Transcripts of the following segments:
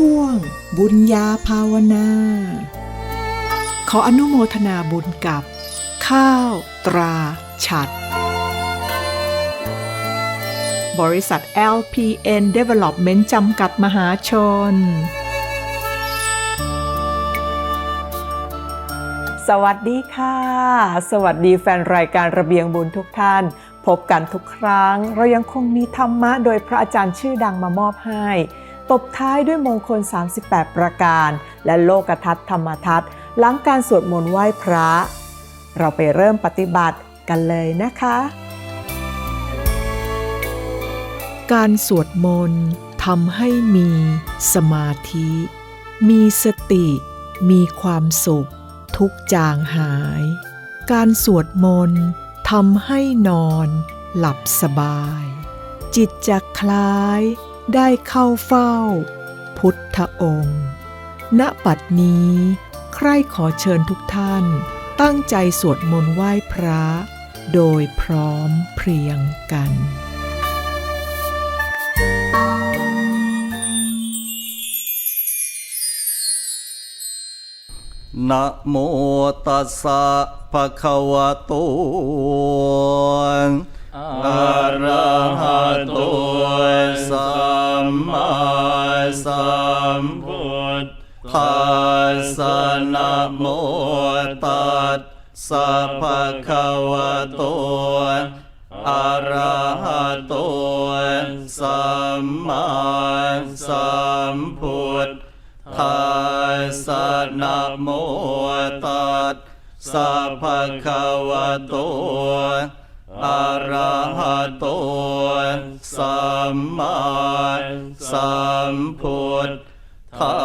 ช่วง บุญญาภาวนา ขออนุโมทนาบุญกับ ข้าว ตรา ฉัด บริษัท LPN Development จำกัดมหาชน สวัสดีค่ะ สวัสดีแฟนรายการระเบียงบุญทุกท่านพบกันทุกครั้ง เรายังคงมีธรรมะโดยพระอาจารย์ชื่อดังมามอบให้ ตบท้ายด้วยมงคล 38 ประการ และโลกทัศน์ธรรมทัศน์หลังการสวดมนต์ไหว้พระ เราไปเริ่มปฏิบัติกันเลยนะคะ การสวดมนต์ทำให้มีสมาธิ มีสติ มีความสุข ทุกจางหาย การสวดมนต์ทำให้นอน หลับสบาย จิตจะคล้าย ได้เข้าเฝ้า พุทธองค์ ณปัดนี้ ใครขอเชิญทุกท่านตั้งใจสวดมนต์ไหว้พระ โดยพร้อมเพรียงกันนะโมตัสสะภะคะวะโต อะระหะโตสัมมาสัมพุทธัสสะนะโมตัสสะภะคะวะโตอะระหะโตสัมมาสัมพุทธัสสะนะโมตัสสะภะคะวะโต ระหะโตสัมมาสัมพุทธั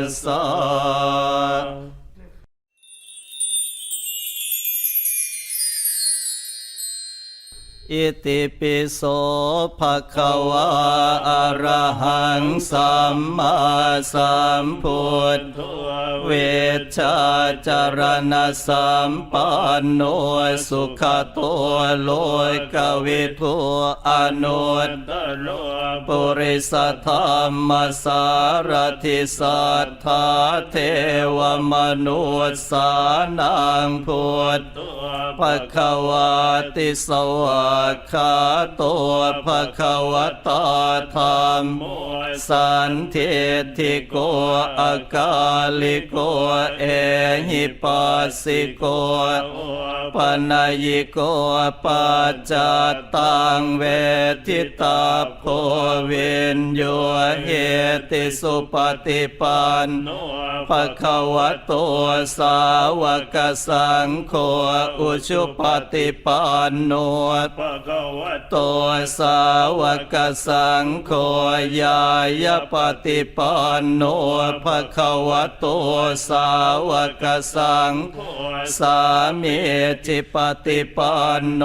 สสะ ติปิโสภะคะวะอะระหังสัมมาสัมพุทธเวชาจารณสัมปันโนสุขโตโลยกวิทูอนุตโลปุริสธรรมสารทิสัทธาเทวมนุษสานังพุทธภะคะวะติสวากขาโตภะคะวะตาธรรมสันเทติโกอากาลิโกเอหิปัสสิโกปนัยโกปัจจตังเวทิตาโพเวนโยเหติสุปฏิปันโนภะคะวะโตสาวกสังโฆอุชุปฏิปันโนภะคะวะโตสาวกสังโฆยายปฏิปันโนภคะวะโตสาวกสังสามีจิปฏิปันโน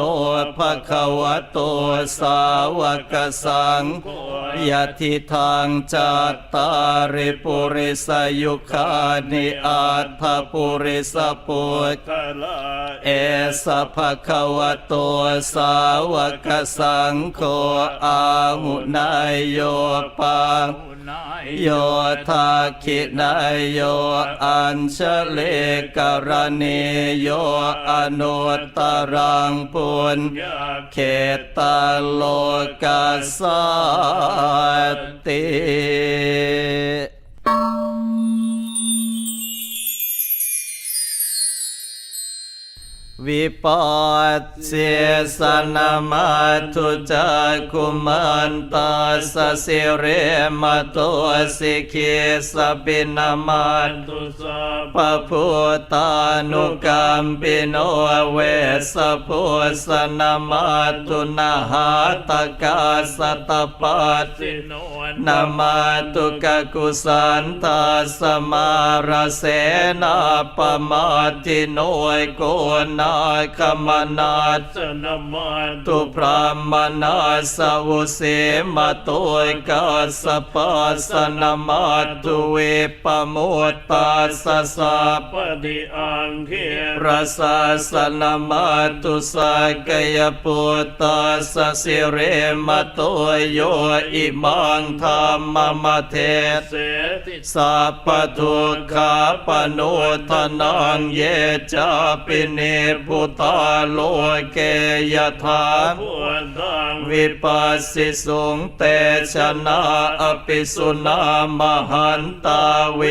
ภคะวะโตสาวกสังยะทิทางจัตตาริปุริสยุคานิอาทาปุริสปุตตะเอสภคะวะโตสาววกสังโฆอาหุนายโยปังโยธาคินายโยอัญชเลกรณีโยอนุตตรังปุญเขตาโลกัสสติ วิปัสเสสนามาทุจักกุมันตาสสิเรมาตัวสิกิสปินามาตุสัพพุตานุกัมปิโนเวสพุสนามาตุนาหาตกาสตปัสสิโนนามาตุกกุสันตาสมาราเสนาปมาติโนยโกนาคมนาสนมาตุพรามนาสวุเสมตุยกาสปัสนมาตุเวปโมตตาสสะปฏิอังเครสาสนมาตุสกยปุตตาสสิเรมตุโยอิมังธรรมมเทเสสัพพทุกขาปนุทนังเยจาปิเนพุตาโลเกยถาวิปัสสิสุงเตชนะอภิสุนามหันตาเว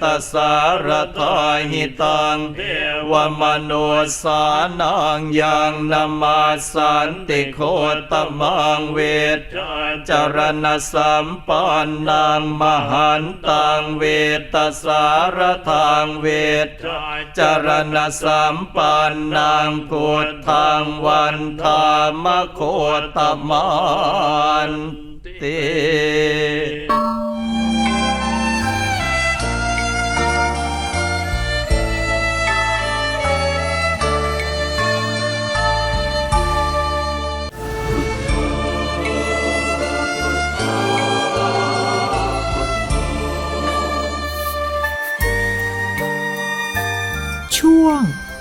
ตสารทาหิตังวมโนสานังยังนามาสันติโคตมังเวทจารณสัมปันนังมหันตังเวตสารทางเวทจารณสัมปันนัังพุทธังวันธามโคตมันติ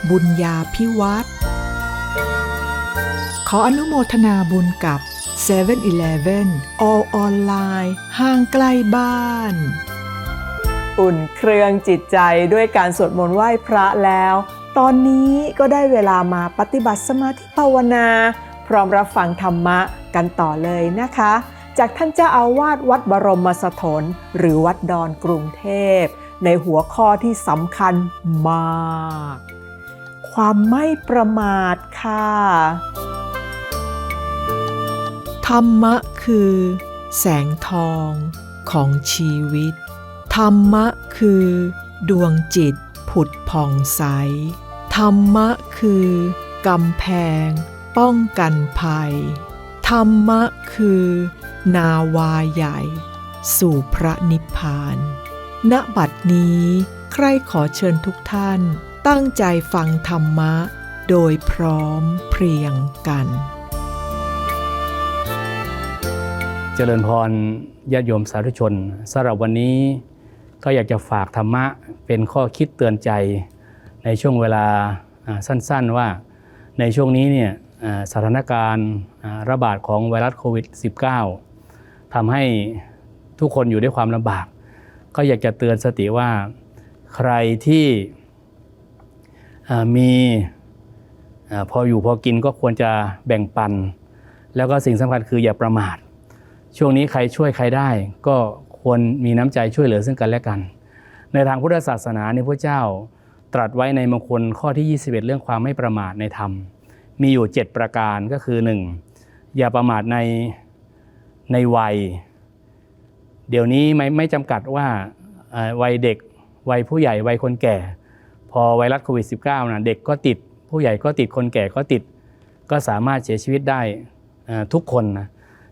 บุญญาพิวัตรขออนุโมทนาบุญกับ 7 e เ e ่ e อ all ออนไลน์ห่างไกลบ้าน อุ่นเครื่องจิตใจด้วยการสวดมนต์ไหว้พระแล้ว ตอนนี้ก็ได้เวลามาปฏิบัติสมาธิภาวนา พร้อมรับฟังธรรมะกันต่อเลยนะคะ จากท่านเจ้าอาวาสวัดบรมสถน หรือวัดดอนกรุงเทพ ในหัวข้อที่สำคัญมาก ความไม่ประมาทค่ะ ธรรมะคือ แสงทองของชีวิต ธรรมะคือ ดวงจิตผุดผ่องใส ธรรมะคือกำแพง ป้องกันภัย ธรรมะคือ นาวาใหญ่ สู่พระนิพพาน ณ บัดนี้ ใครขอเชิญทุกท่าน ตั้งใจฟังธรรมะ โดยพร้อมเพรียงกัน เจริญพรญาติโยมสาธุชนสำหรับวันนี้ก็อยากจะฝากธรรมะเป็นข้อคิดเตือนใจในช่วงเวลาสั้นๆว่าในช่วงนี้เนี่ยสถานการณ์ระบาดของไวรัสโควิด -19 ทำให้ทุกคนอยู่ด้วยความลำบาก ก็อยากจะเตือนสติว่าใครที่ มีพออยู่พอกินก็ควรจะแบ่งปัน แล้วก็สิ่งสำคัญคืออย่าประมาท ช่วงนี้ใครช่วยใครได้ ก็ควรมีน้ำใจช่วยเหลือซึ่งกันและกัน ในทางพุทธศาสนาเนี่ยพระเจ้าตรัสไว้ในมงคลข้อที่ 21 เรื่องความไม่ประมาทในธรรม มีอยู่ 7 ประการก็คือ 1. อย่าประมาทในในวัย เดี๋ยวนี้ไม่ไม่จำกัดว่าวัยเด็กวัยผู้ใหญ่วัยคนแก่ พอไวรัสโควิด -19 นะเด็กก็ติด ผู้ใหญ่ก็ติดคนแก่ก็ติด ก็สามารถเสียชีวิตได้ทุกคนนะ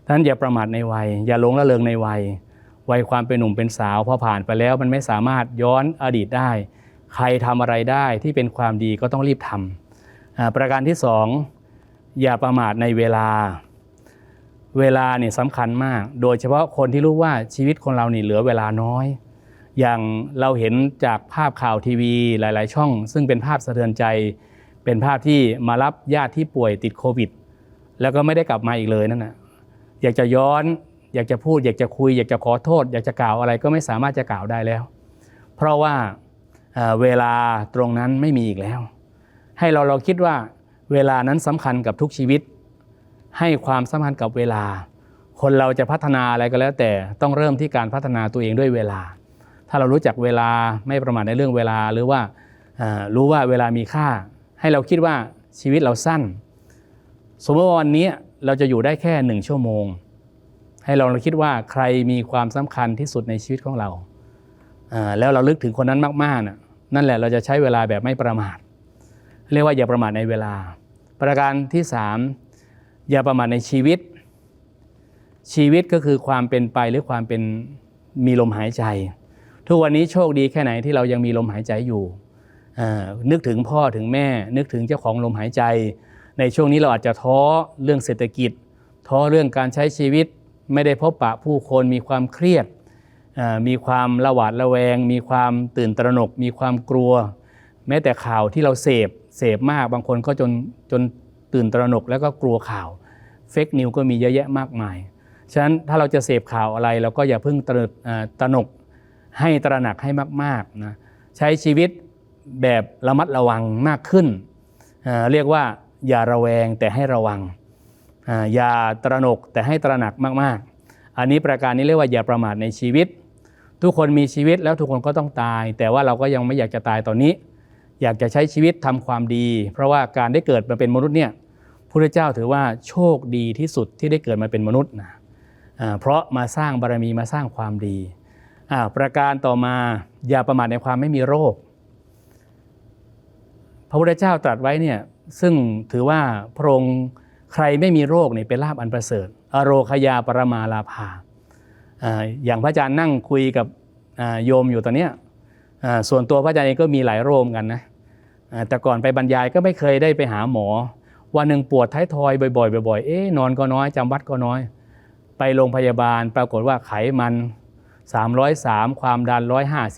ท่านอย่าประมาทในวัย อย่าหลงละเลงในวัย วัยความเป็นหนุ่มเป็นสาวพอผ่านไปแล้ว มันไม่สามารถย้อนอดีตได้ ใครทำอะไรได้ที่เป็นความดีก็ต้องรีบทำอ่าประการที่สองอย่าประมาทในเวลา เวลาเนี่ยสำคัญมาก โดยเฉพาะคนที่รู้ว่าชีวิตคนเรานี่เหลือเวลาน้อย อย่างเราเห็นจากภาพข่าวทีวีหลาย ๆ ช่อง ซึ่งเป็นภาพสะเทือนใจ เป็นภาพที่มารับญาติที่ป่วยติดโควิด แล้วก็ไม่ได้กลับมาอีกเลยนั่นนะอยากจะย้อนอยากจะพูด อยากจะคุย อยากจะขอโทษ อยากจะกล่าวอะไรก็ไม่สามารถจะกล่าวได้แล้ว เพราะว่าเอ่อเวลาตรงนั้นไม่มีอีกแล้ว ให้เราเราคิดว่าเวลานั้นสำคัญกับทุกชีวิต ให้ความสำคัญกับเวลา คนเราจะพัฒนาอะไรก็แล้วแต่ต้องเริ่มที่การพัฒนาตัวเองด้วยเวลา ถ้าเรารู้จักเวลาไม่ประมาทในเรื่องเวลาหรือว่ารู้ว่าเวลามีค่า ให้เราคิดว่าชีวิตเราสั้น สมมติว่าวันนี้เราจะอยู่ได้แค่หนึ่งชั่วโมง ให้เราคิดว่าใครมีความสำคัญที่สุดในชีวิตของเราแล้วเราลึกถึงคนนั้นมากๆน่ะนั่นแหละเราจะใช้เวลาแบบไม่ประมาท เรียกว่าอย่าประมาทในเวลา ประการที่สามอย่าประมาทในชีวิต ชีวิตก็คือความเป็นไปหรือความเป็นมีลมหายใจ ทุกวันนี้โชคดีแค่ไหนที่เรายังมีลมหายใจอยู่ นึกถึงพ่อถึงแม่ นึกถึงเจ้าของลมหายใจ ในช่วงนี้เราอาจจะท้อเรื่องเศรษฐกิจ ท้อเรื่องการใช้ชีวิต ไม่ได้พบปะผู้คนมีความเครียด มีความระหวาดระแวง มีความตื่นตระหนก มีความกลัว แม้แต่ข่าวที่เราเสพเสพมากบางคนก็จนจนตื่นตระหนกแล้วก็กลัวข่าวเฟกนิวก็มีเยอะแยะมากมาย ฉะนั้นถ้าเราจะเสพข่าวอะไรเราก็อย่าเพิ่งตระหนกตระหนก ให้ตระหนักให้มากๆนะใช้ชีวิตแบบระมัดระวังมากขึ้น เรียกว่าอย่าระแวงแต่ให้ระวัง อย่าตระหนกแต่ให้ตระหนักมากๆ อันนี้ประการนี้เรียกว่าอย่าประมาทในชีวิต ทุกคนมีชีวิตแล้วทุกคนก็ต้องตาย แต่ว่าเราก็ยังไม่อยากจะตายตอนนี้ อยากจะใช้ชีวิตทำความดี เพราะว่าการได้เกิดมาเป็นมนุษย์เนี่ยพระเจ้าถือว่าโชคดีที่สุดที่ได้เกิดมาเป็นมนุษย์นะเพราะมาสร้างบารมีมาสร้างความดี ประการต่อมาอย่าประมาทในความไม่มีโรค พระพุทธเจ้าตรัสไว้เนี่ยซึ่งถือว่าพระองค์ใครไม่มีโรคเนี่ยเป็นลาบอันประเสริฐ อโรคยาปรมาลาภาอ่าอย่างพระอาจารย์นั่งคุยกับโยมอยู่ตอนเนี้ยอ่าส่วนตัวพระอาจารย์เองก็มีหลายโรคกันนะแต่ก่อนไปบรรยายก็ไม่เคยได้ไปหาหมอ วันหนึ่งปวดท้ายทอยบ่อยๆบ่อยๆเอ๊ะนอนก็น้อยจำวัดก็น้อย ไปโรงพยาบาลปรากฏว่าไขมัน 303 ความดัน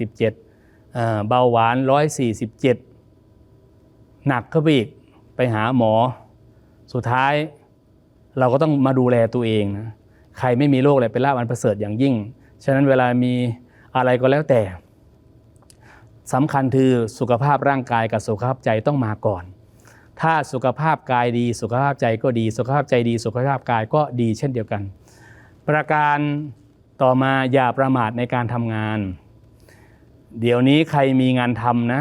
157อ่าเบาหวาน 147 หนักเข้าไปอีกไปหาหมอ สุดท้ายเราก็ต้องมาดูแลตัวเองนะใครไม่มีโรคอะไรเป็นลาภอันประเสริฐอย่างยิ่ง ฉะนั้นเวลามีอะไรก็แล้วแต่สำคัญคือสุขภาพร่างกายกับสุขภาพใจต้องมาก่อน ถ้าสุขภาพกายดี สุขภาพใจก็ดี สุขภาพใจดี สุขภาพกายก็ดีเช่นเดียวกัน ประการ ต่อมาอย่าประมาทในการทำงาน เดี๋ยวนี้ใครมีงานทำนะ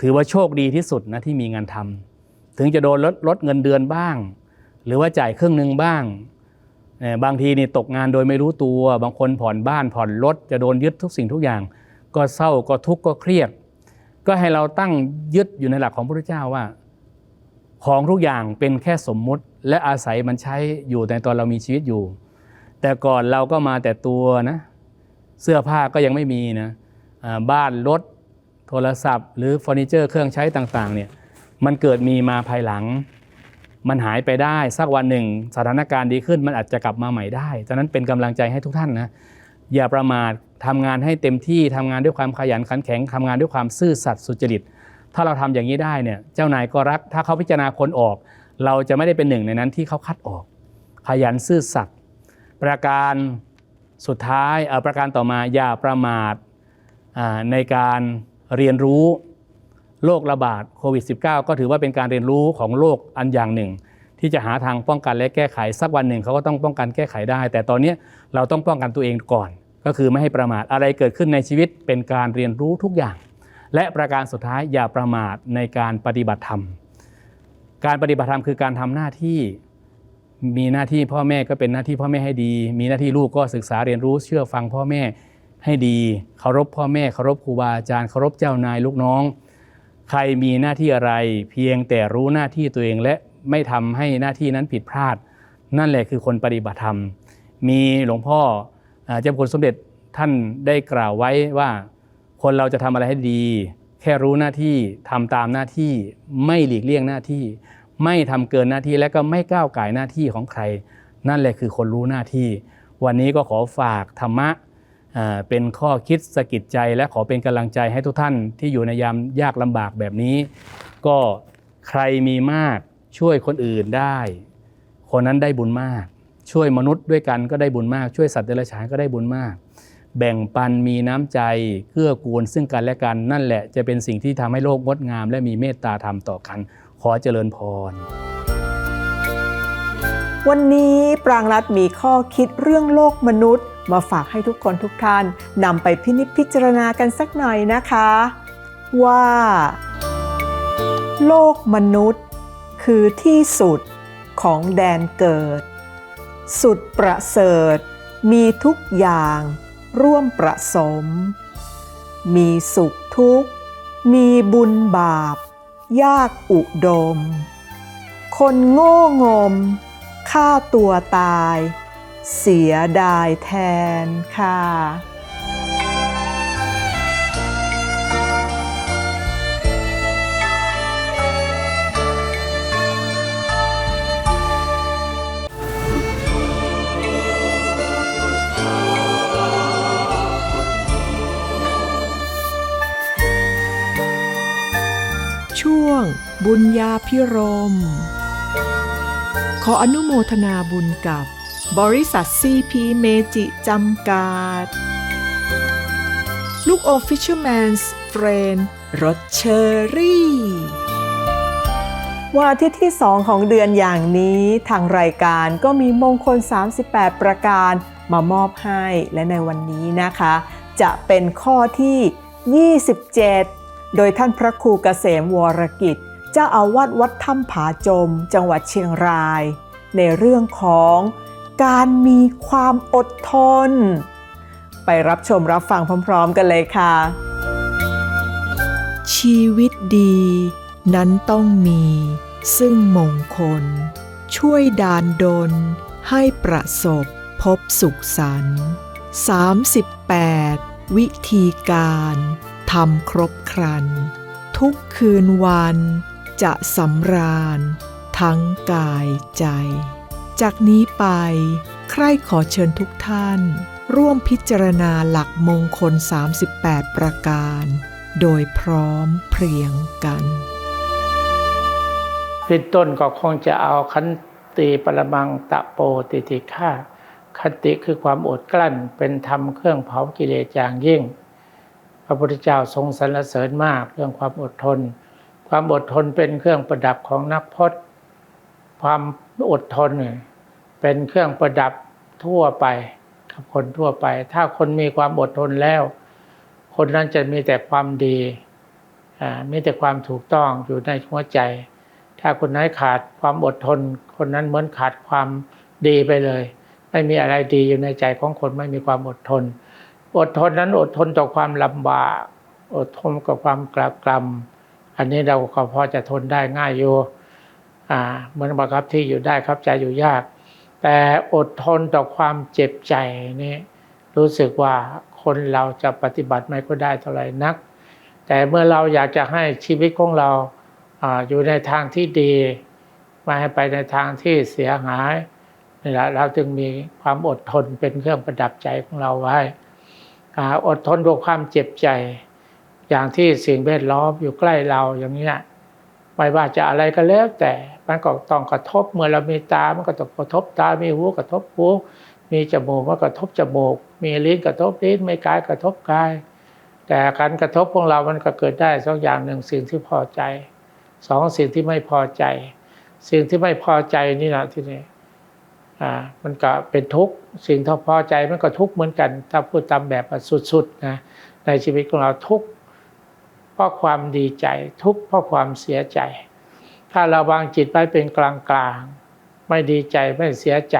ถือว่าโชคดีที่สุดนะที่มีงานทำถึงจะโดนลดลดเงินเดือนบ้าง หรือว่าจ่ายครึ่งหนึ่งบ้างบางทีนี่ตกงานโดยไม่รู้ตัว บางคนผ่อนบ้านผ่อนรถจะโดนยึดทุกสิ่งทุกอย่าง ก็เศร้าก็ทุกข์ก็เครียด ก็ให้เราตั้งยึดอยู่ในหลักของพระพุทธเจ้าว่า ของทุกอย่างเป็นแค่สมมุติ และอาศัยมันใช้อยู่ในตอนเรามีชีวิตอยู่ แต่ก่อนเราก็มาแต่ตัวนะ เสื้อผ้าก็ยังไม่มีนะบ้านรถโทรศัพท์ หรือเฟอร์นิเจอร์เครื่องใช้ต่างๆเนี่ยมันเกิดมีมาภายหลัง มันหายไปได้สักวันหนึ่ง สถานการณ์ดีขึ้นมันอาจจะกลับมาใหม่ได้ฉะนั้นเป็นกำลังใจให้ทุกท่านนะอย่าประมาททำงานให้เต็มที่ทำงานด้วยความขยันขันแข็งทำงานด้วยความซื่อสัตย์สุจริต ถ้าเราทำอย่างนี้ได้เนี่ยเจ้านายก็รัก ถ้าเขาพิจารณาคนออก เราจะไม่ได้เป็นหนึ่งในนั้นที่เขาคัดออก ขยันซื่อสัตย์ ประการสุดท้ายอ่อประการต่อมาอย่าประมาทในการเรียนรู้โรคระบาดโควิด -19 ก็ถือว่าเป็นการเรียนรู้ของโลกอันอย่างหนึ่ง ที่จะหาทางป้องกันและแก้ไขสักวันหนึ่งเขาก็ต้องป้องกันแก้ไขได้ แต่ตอนนี้เราต้องป้องกันตัวเองก่อน ก็คือไม่ให้ประมาทอะไรเกิดขึ้นในชีวิตเป็นการเรียนรู้ทุกอย่าง และประการสุดท้ายอย่าประมาทในการปฏิบัติธรรม การปฏิบัติธรรมคือการทำหน้าที่ มีหน้าที่พ่อแม่ก็เป็นหน้าที่พ่อแม่ให้ดี มีหน้าที่ลูกก็ศึกษาเรียนรู้เชื่อฟังพ่อแม่ให้ดีเคารพพ่อแม่เคารพครูบาอาจารย์เคารพเจ้านายลูกน้อง ใครมีหน้าที่อะไร เพียงแต่รู้หน้าที่ตัวเองและไม่ทำให้หน้าที่นั้นผิดพลาด นั่นแหละคือคนปฏิบัติธรรม มีหลวงพ่ออ่าเจ้าคุณสมเด็จท่านได้กล่าวไว้ว่า คนเราจะทำอะไรให้ดี แค่รู้หน้าที่ทำตามหน้าที่ไม่หลีกเลี่ยงหน้าที่ ไม่ทำเกินหน้าที่และก็ไม่ก้าวไก่หน้าที่ของใคร นั่นแหละคือคนรู้หน้าที่ วันนี้ก็ขอฝากธรรมะเป็นข้อคิดสะกิดใจ และขอเป็นกำลังใจให้ทุกท่านที่อยู่ในยามยากลำบากแบบนี้ ก็ใครมีมากช่วยคนอื่นได้ คนนั้นได้บุญมาก ช่วยมนุษย์ด้วยกันก็ได้บุญมาก ช่วยสัตว์เดรัจฉานก็ได้บุญมาก แบ่งปันมีน้ำใจเกื้อกูลซึ่งกันและกันนั่นแหละจะเป็นสิ่งที่ทำให้โลกงดงาม และมีเมตตาธรรมต่อกัน ขอเจริญพร วันนี้ปรางรัฐมีข้อคิดเรื่องโลกมนุษย์ มาฝากให้ทุกคนทุกท่านนำไปพินิจพิจารณากันสักหน่อยนะคะ ว่า โลกมนุษย์ คือที่สุดของแดนเกิด สุดประเสริฐ มีทุกอย่างร่วมประสม มีสุขทุกข์ มีบุญบาป ยากอุดม คนโง่งมฆ่าตัวตาย เสียดายแทนค่ะ ช่วง บุญญาพิรม ขออนุโมทนาบุญกับ บริษัทซีพีเมจิจำกัด ลูกอ Fisherman's Friend รสเชอรี่ วันอาทิตย์ที่ 2 ของเดือนอย่างนี้ทางรายการก็มีมงคล 38 ประการมามอบให้และในวันนี้นะคะ จะเป็นข้อที่ 27 โดยท่านพระครูเกษมวรกิจ เจ้าอาวาสวัดถ้ำผาจม จังหวัดเชียงราย ในเรื่องของการมีความอดทน ไปรับชมรับฟังพร้อมๆกันเลยค่ะ ชีวิตดีนั้นต้องมี ซึ่งมงคล ช่วยดานดลให้ประสบพบสุขสันต์38 วิธีการ ทำครบครัน ทุกคืนวันจะสำราญ ทั้งกายใจ จากนี้ไป ใครขอเชิญทุกท่าน ร่วมพิจารณาหลักมงคล 38 ประการ โดยพร้อมเพรียงกันขึ้นต้นก็คงจะเอาขันติปรมังตะโปติติฆาขันติคือความอดกลั้นเป็นธรรมเครื่องเผากิเลสอย่างยิ่ง ระพุทธเจ้าทรงสรรเสริญมากเรื่องความอดทน ความอดทนเป็นเครื่องประดับของนักพจน์ ความอดทนเป็นเครื่องประดับทั่วไปกับคนทั่วไป ถ้าคนมีความอดทนแล้ว คนนั้นจะมีแต่ความดีมีแต่ความถูกต้องอยู่ในหัวใจ ถ้าคนไหนขาดความอดทน คนนั้นเหมือนขาดความดีไปเลย ไม่มีอะไรดีอยู่ในใจของคนไม่มีความอดทน อดทนนั้นอดทนต่อความลำบาก อดทนกับความกระกรำอันนี้เราก็พอจะทนได้ง่ายอยู่อ่าเหมือนบังคับที่อยู่ได้ครับใจอยู่ยาก แต่อดทนต่อความเจ็บใจนี่รู้สึกว่าคนเราจะปฏิบัติไม่ก็ได้เท่าไหร่นัก แต่เมื่อเราอยากจะให้ชีวิตของเราอ่าอยู่ในทางที่ดีไม่ให้ไปในทางที่เสียหายนี่แหละเราจึงมีความอดทนเป็นเครื่องประดับใจของเราไว้ อดทนด้วยความเจ็บใจ อย่างที่สิ่งแวดล้อมอยู่ใกล้เราอย่างนี้ไม่ว่าจะอะไรก็แล้ว แต่มันก็ต้องกระทบเมื่อเรามีตามันก็ต้องกระทบตา มีหูกระทบหูมีจมูกมันกระทบจมูก มีลิ้นกระทบลิ้นไม่กายกระทบกาย แต่การกระทบของเรามันก็เกิดได้สองอย่างหนึ่งสิ่งที่พอใจสองสิ่งที่ไม่พอใจ สิ่งที่ไม่พอใจนี่นะที่นี่ มันก็เป็นทุกข์สิ่งที่พอใจมันก็ทุกข์เหมือนกัน ถ้าพูดตามแบบสุดๆนะในชีวิตของเราทุกข์เพราะความดีใจ ทุกข์เพราะความเสียใจ ถ้าเราวางจิตไว้เป็นกลางๆ ไม่ดีใจไม่เสียใจ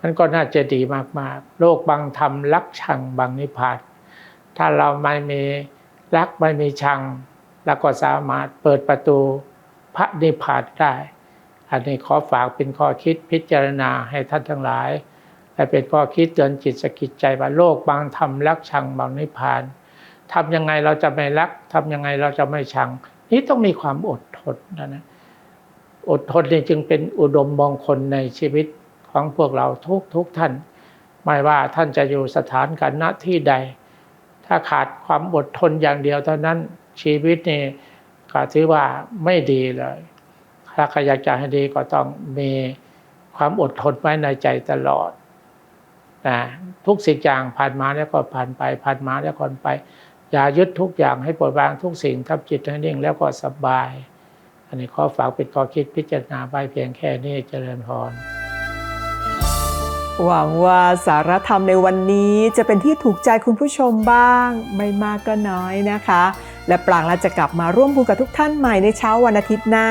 มันก็น่าจะดีมากๆ โลกบางธรรมรักชังบางนิพพานถ้าเราไม่มีรักไม่มีชังแล้วก็สามารถเปิดประตูพระนิพพานได้ อันนี้ขอฝากเป็นข้อคิดพิจารณาให้ท่านทั้งหลาย และเป็นข้อคิดเตือนจิตสกิดใจว่าโลกบางธรรมรักชังบางนิพพานทำยังไงเราจะไม่รักทำยังไงเราจะไม่ชัง นี่ต้องมีความอดทนนะนะอดทนนี่จึงเป็นอุดมมงคลในชีวิตของพวกเราทุกทุกท่าน ไม่ว่าท่านจะอยู่สถานกันณที่ใด ถ้าขาดความอดทนอย่างเดียวเท่านั้นชีวิตนี่ก็ถือว่าไม่ดีเลย ถ้าใครอยากจะให้ดีก็ต้องมีความอดทนไว้ในใจตลอดนะทุกสิ่งอย่างผ่านมาแล้วก็ผ่านไป ผ่านมาแล้วก็ไป อย่ายึดทุกอย่างให้ปล่อยวางทุกสิ่งทับจิตให้นิ่งแล้วก็สบาย อันนี้ขอฝากเป็นข้อคิดพิจารณาไว้เพียงแค่นี้เจริญพรหวังว่าสารธรรมในวันนี้จะเป็นที่ถูกใจคุณผู้ชมบ้าง ไม่มากก็น้อยนะคะ และปรางเราจะกลับมาร่วมบุญกับทุกท่านใหม่ในเช้าวันอาทิตย์หน้า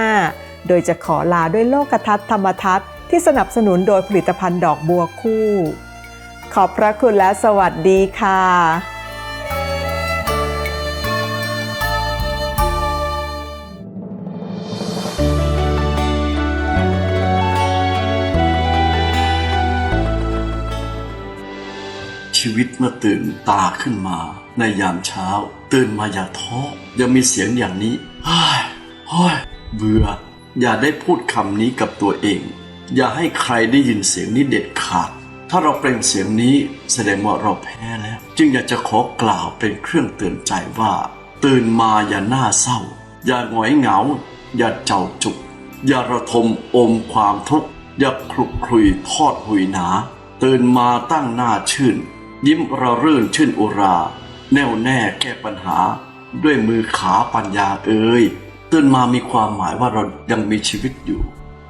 โดยจะขอลาด้วยโลกทัศน์ธรรมทัศน์ที่สนับสนุนโดยผลิตภัณฑ์ดอกบัวคู่ ขอบพระคุณและสวัสดีค่ะชีวิตเมื่อตื่นตาขึ้นมา ในยามเช้า ตื่นมาอย่าท้อยังมีเสียงอย่างนี้เฮ้ยเฮ้ยเบื่อ อย่าได้พูดคำนี้กับตัวเอง อย่าให้ใครได้ยินเสียงนี้เด็ดขาด ถ้าเราเปล่งเสียงนี้แสดงว่าเราแพ้แล้ว จึงอยากจะขอกล่าวเป็นเครื่องเตือนใจว่า ตื่นมาอย่าหน้าเศร้า อย่าหงอยเหงา อย่าเจ้าจุก อย่าระทมอมความทุกข์ อย่าคลุกคลุยทอดหุยหนา ตื่นมาตั้งหน้าชื่น ยิ้มระรื่นชื่นอุรา แน่วแน่แก้ปัญหา ด้วยมือขาปัญญาเอ่ย ตื่นมามีความหมายว่าเรายังมีชีวิตอยู่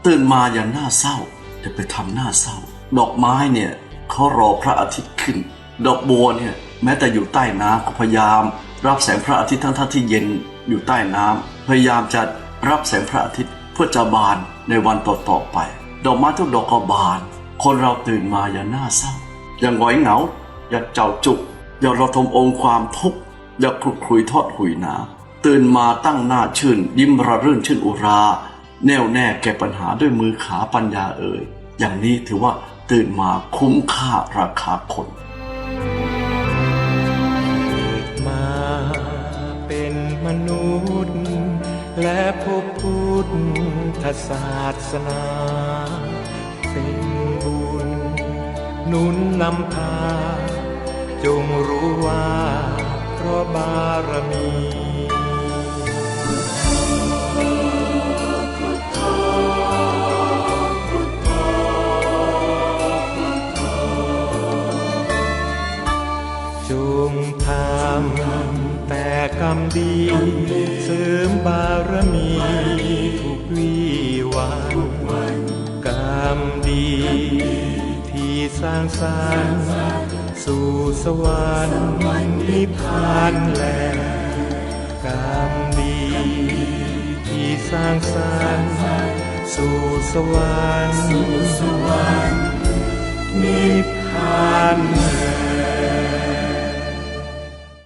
ตื่นมาอย่าหน้าเศร้าอย่าไปทำหน้าเศร้า ดอกไม้เนี่ยเขารอพระอาทิตย์ขึ้น ดอกบัวเนี่ยแม้แต่อยู่ใต้น้ำก็พยายาม รับแสงพระอาทิตย์ทั้งท่ที่เย็นอยู่ใต้น้ำพยายามจะรับแสงพระอาทิตย์เพื่อจะบานในวันต่อๆไป ดอกไม้ทุกดอกก็บาน คนเราตื่นมาอย่าหน้าเศร้า อย่างหงอยเหงา อย่าเจ้าจุก อย่าระทมองค์ความทุกข์อย่าคลุกคลุยทอดหุยหนา ตื่นมาตั้งหน้าชื่น ยิ้มระรื่นชื่นอุรา แน่วแน่แก้ปัญหาด้วยมือขาปัญญาเอ่ย อย่างนี้ถือว่าตื่นมาคุ้มค่าราคาคน มาเป็นมนุษย์ และพบพุทธศาสนา เป็นบุญนุนนำพา จงรู้ว่าเพราะบารมี ดี เสริมบารมีทุกวีวัน กรรมดี ที่สร้างสรรค์สู่สวรรค์นิพพานแลกรรมดี ที่สร้างสรรค์สู่สวรรค์นิพพานแล